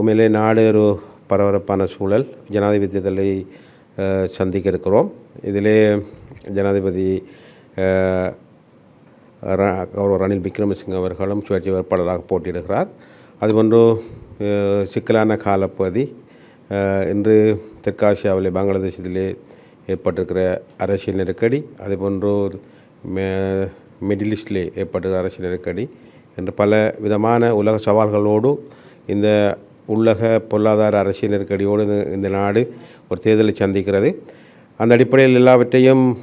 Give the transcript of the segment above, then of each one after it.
உண்மையிலே நாடு ஒரு பரபரப்பான சூழல் ஜனாதிபதி தேர்தலை சந்திக்க இருக்கிறோம். இதிலே ஜனாதிபதி கௌரவ ரணில் விக்ரமசிங்க அவர்களும் சுயேட்சை வேட்பாளராக போட்டியிடுகிறார். அதுபோன்று சிக்கலான காலப்பகுதி இன்று தெற்காசியாவிலே பங்களாதேசத்திலே ஏற்பட்டிருக்கிற அரசியல் நெருக்கடி அதுபோன்று மெ மிடில் ஈஸ்டிலே ஏற்பட்டிருக்கிற அரசியல் நெருக்கடி என்று பல விதமான உலக சவால்களோடு இந்த உள்ளக பொருளாதார அரசியல் நெருக்கடியோடு இந்த- நாடு ஒரு தேர்தலை சந்திக்கிறது. அந்த அடிப்படையில் எல்லாவற்றையும்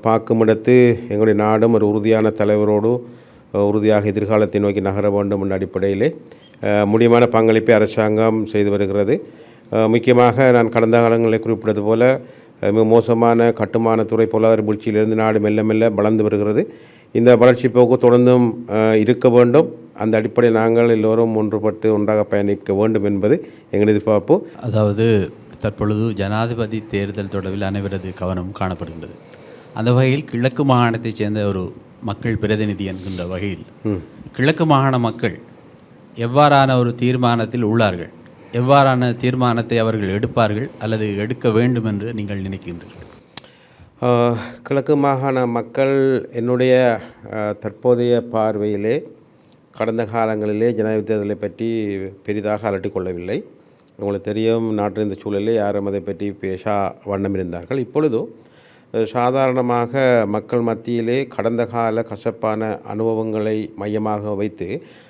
பார்க்கும் இடத்து எங்களுடைய நாடும் ஒரு உறுதியான தலைவரோடு உறுதியாக எதிர்காலத்தை நோக்கி நகர வேண்டும் என்ற அடிப்படையிலே முடியமான முடியுமான பங்களிப்பை அரசாங்கம் செய்து வருகிறது. முக்கியமாக நான் கடந்த காலங்களில் குறிப்பிட்டது போல மிக மோசமான கட்டுமானத்துறை பொருளாதார வீழ்ச்சியிலிருந்து நாடு மெல்ல மெல்ல வளர்ந்து வருகிறது. இந்த வளர்ச்சி போக்கு தொடர்ந்தும் இருக்க வேண்டும். அந்த அடிப்படையில் நாங்கள் எல்லோரும் ஒன்றுபட்டு ஒன்றாக பயணிக்க வேண்டும் என்பது எங்கள் எதிர்பார்ப்பு. அதாவது தற்பொழுது ஜனாதிபதி தேர்தல் தொடர்பில் அனைவரது கவனம் காணப்படுகின்றது. அந்த வகையில் கிழக்கு மாகாணத்தைச் சேர்ந்த ஒரு மக்கள் பிரதிநிதி என்கின்ற வகையில் கிழக்கு மாகாண மக்கள் எவ்வாறான ஒரு தீர்மானத்தில் உள்ளார்கள்? எவ்வாறான தீர்மானத்தை அவர்கள் எடுப்பார்கள் அல்லது எடுக்க வேண்டும் என்று நீங்கள் நினைக்கின்றீர்கள்? கிழக்கு மாகாண மக்கள் என்னுடைய தற்போதைய பார்வையிலே கடந்த காலங்களிலே ஜனாதிபதி தேர்தலை பற்றி பெரிதாக அலட்டி கொள்ளவில்லை. உங்களுக்கு தெரியும் நாட்டின் இந்த சூழலில் யாரும் அதை பற்றி பேசா வண்ணம் இருந்தார்கள். இப்பொழுதோ சாதாரணமாக மக்கள் மத்தியிலே கடந்த கால கசப்பான அனுபவங்களை மையமாக வைத்து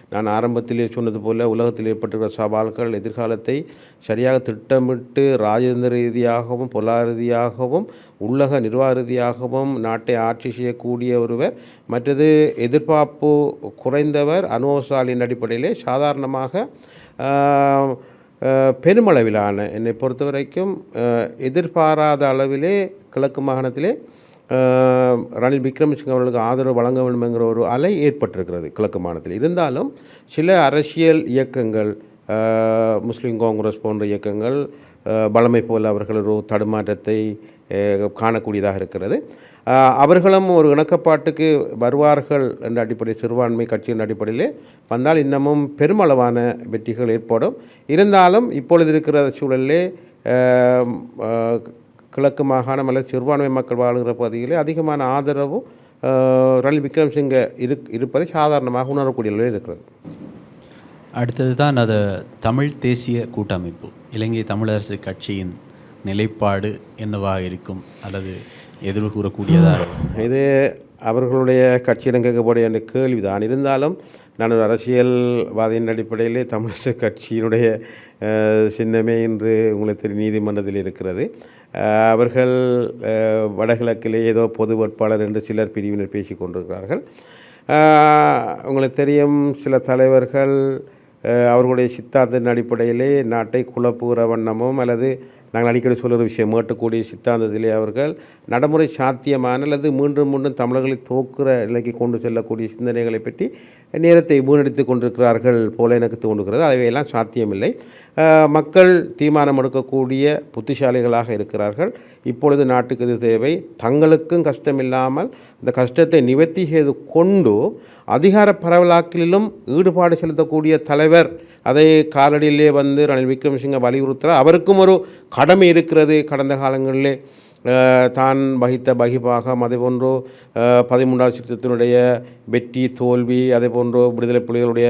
நான் ஆரம்பத்திலே சொன்னது போல் உலகத்தில் ஏற்பட்டிருக்கிற சவால்கள் எதிர்காலத்தை சரியாக திட்டமிட்டு ராஜதந்திர ரீதியாகவும் பொருளாதார ரீதியாகவும் உள்ளக நிர்வாக ரீதியாகவும் நாட்டை ஆட்சி செய்யக்கூடிய ஒருவர் மற்றது எதிர்பார்ப்பு குறைந்தவர் அனுபவசாலியின் அடிப்படையிலே சாதாரணமாக பெருமளவிலான என்னை பொறுத்த வரைக்கும் எதிர்பாராத அளவிலே கிழக்கு மாகாணத்திலே ரணில் விக்ரமசிங்க அவர்களுக்கு ஆதரவு வழங்க வேண்டுமெங்கிற ஒரு அலை ஏற்பட்டிருக்கிறது கிழக்கு மாநிலத்தில் இருந்தாலும் சில அரசியல் இயக்கங்கள் முஸ்லீம் காங்கிரஸ் போன்ற இயக்கங்கள் பழமை பலமை அவர்கள் ஒரு தடுமாற்றத்தை காணக்கூடியதாக இருக்கிறது. அவர்களும் ஒரு இணக்கப்பாட்டுக்கு வருவார்கள் என்ற அடிப்படை சிறுபான்மை கட்சியின் அடிப்படையிலே வந்தால் இன்னமும் பெருமளவான வெற்றிகள் ஏற்படும். இருந்தாலும் இப்பொழுது இருக்கிற சூழலிலே கிழக்கு மாகாணம் அல்லது சிறுபான்மை மக்கள் வாழ்கிற பகுதிகளில் அதிகமான ஆதரவும் ரணில் விக்ரம்சிங்க இரு இருப்பதை சாதாரணமாக உணரக்கூடிய நிலையில் இருக்கிறது. அடுத்தது தான் அது தமிழ் தேசிய கூட்டமைப்பு இலங்கை தமிழரசு கட்சியின் நிலைப்பாடு என்னவாக இருக்கும்? அல்லது எதிர்வு கூறக்கூடியதாக? இருக்கும்? இது அவர்களுடைய கட்சியிடம் கேட்கக்கூடிய என்ற கேள்விதான். இருந்தாலும் நான் ஒரு அரசியல்வாதியின் அடிப்படையிலே தமிழரசு கட்சியினுடைய சின்னமே இன்று உங்களுக்கு தெரியும் நீதிமன்றத்தில் இருக்கிறது. அவர்கள் வடகிழக்கிலே ஏதோ பொது வேட்பாளர் என்று சிலர் பிரிவினர் பேசிக் கொண்டிருக்கிறார்கள். உங்களுக்கு தெரியும் சில தலைவர்கள் அவர்களுடைய சித்தாந்தத்தின் அடிப்படையிலே நாட்டை குழப்புகிற வண்ணமும் அல்லது நாங்கள் அடிக்கடி சொல்கிற விஷயம் மேட்டுக்கூடிய சித்தாந்தத்திலே அவர்கள் நடைமுறை சாத்தியமான அல்லது மீண்டும் மீண்டும் தமிழர்களை தோக்குற நிலைக்கு கொண்டு செல்லக்கூடிய சிந்தனைகளை பற்றி நேரத்தை வீணடித்து கொண்டிருக்கிறார்கள் போல எனக்கு தோன்றுகிறது. அவையெல்லாம் சாத்தியமில்லை. மக்கள் தீர்மானம் எடுக்கக்கூடிய புத்திசாலிகளாக இருக்கிறார்கள். இப்பொழுது நாட்டுக்கு இது தேவை. தங்களுக்கும் கஷ்டமில்லாமல் இந்த கஷ்டத்தை நிவர்த்தி செய்து கொண்டு அதிகார பரவலாக்கலிலும் ஈடுபாடு செலுத்தக்கூடிய தலைவர் அதை காலடியிலே வந்து ரணில் விக்ரமசிங்க வலியுறுத்துகிறார் அவருக்கும் ஒரு கடமை இருக்கிறது கடந்த காலங்களிலே. தான் வகித்த பகிபாகம் அதே போன்று பதிமூன்றாவது சிற்றத்தினுடைய வெற்றி தோல்வி அதே போன்று விடுதலை புலிகளுடைய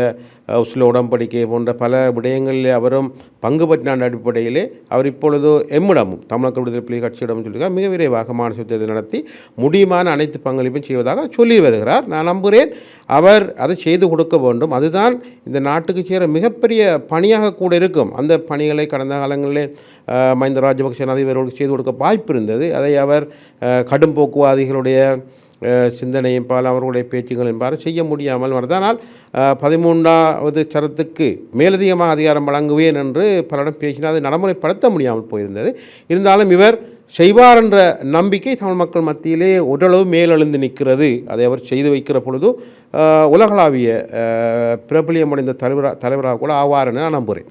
அஹ், உடன்படிக்கை போன்ற பல விடயங்களில் அவரும் பங்கு பற்றின அடிப்படையிலே அவர் இப்பொழுது எம்மிடமும் தமிழக விடுதலை புலி கட்சியிடம் சொல்லியிருக்கார். மிக விரைவாக மாநில சுத்தத்தை நடத்தி முடியுமான அனைத்து பங்களிப்பும் செய்வதாக சொல்லி வருகிறார். நான் நம்புகிறேன் அவர் அதை செய்து கொடுக்க வேண்டும். அதுதான் இந்த நாட்டுக்கு சேர மிகப்பெரிய பணியாக கூட இருக்கும். அந்த பணிகளை கடந்த காலங்களிலே மஹிந்த ராஜபக்சே அதிபர்களுக்கு செய்து கொடுக்க வாய்ப்பு இருந்தது. அதை அவர் கடும் போக்குவாதிகளுடைய சிந்தனையும் பால் அவர்களுடைய பேச்சுகளின் பால் செய்ய முடியாமல் வருதனால் பதிமூன்றாவது சரத்துக்கு மேலதிகமாக அதிகாரம் வழங்குவேன் என்று பலரிடம் பேசினால் அதை நடைமுறைப்படுத்த முடியாமல் போயிருந்தது. இருந்தாலும் இவர் செய்வார் என்ற நம்பிக்கை தமிழ் மக்கள் மத்தியிலே ஓரளவு மேலெழுந்து நிற்கிறது. அதை அவர் செய்து வைக்கிற பொழுது உலகளாவிய பிரபலியமடைந்த தலைவராக தலைவராக கூட ஆவார் என நான் நம்புகிறேன்.